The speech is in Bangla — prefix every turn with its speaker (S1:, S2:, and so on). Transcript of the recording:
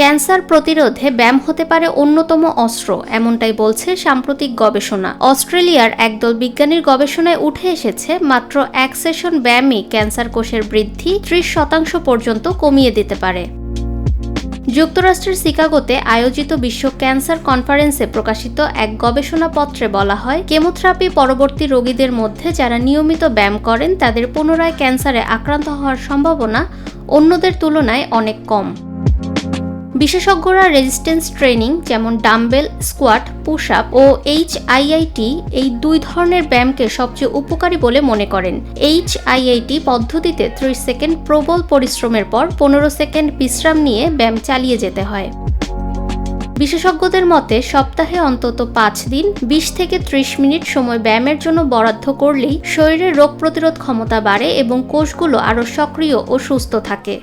S1: ক্যান্সার প্রতিরোধে ব্যায়াম হতে পারে অন্যতম অস্ত্র, এমনটাই বলছে সাম্প্রতিক গবেষণা। অস্ট্রেলিয়ার একদল বিজ্ঞানীর গবেষণায় উঠে এসেছে, মাত্র এক সেশন ব্যায়ামই ক্যান্সার কোষের বৃদ্ধি ত্রিশ শতাংশ পর্যন্ত কমিয়ে দিতে পারে। যুক্তরাষ্ট্রের শিকাগোতে আয়োজিত বিশ্ব ক্যান্সার কনফারেন্সে প্রকাশিত এক গবেষণাপত্রে বলা হয়, কেমোথেরাপি পরবর্তী রোগীদের মধ্যে যারা নিয়মিত ব্যায়াম করেন, তাদের পুনরায় ক্যান্সারে আক্রান্ত হওয়ার সম্ভাবনা অন্যদের তুলনায় অনেক কম। বিশেষজ্ঞরা রেজিস্ট্যান্স ট্রেনিং যেমন ডাম্বেল স্কোয়াট পুশ আপ ও এইচ আইআইটি এই দুই ধরনের ব্যায়ামকে সবচেয়ে উপকারী বলে মনে করেন। এইচ আইআইটি পদ্ধতিতে ত্রিশ সেকেন্ড প্রবল পরিশ্রমের পর পনেরো সেকেন্ড বিশ্রাম নিয়ে ব্যায়াম চালিয়ে যেতে হয়। বিশেষজ্ঞদের মতে, সপ্তাহে অন্তত পাঁচ দিন বিশ থেকে ত্রিশ মিনিট সময় ব্যায়ামের জন্য বরাদ্দ করলেই শরীরের রোগ প্রতিরোধ ক্ষমতা বাড়ে এবং কোষগুলো আরও সক্রিয় ও সুস্থ থাকে।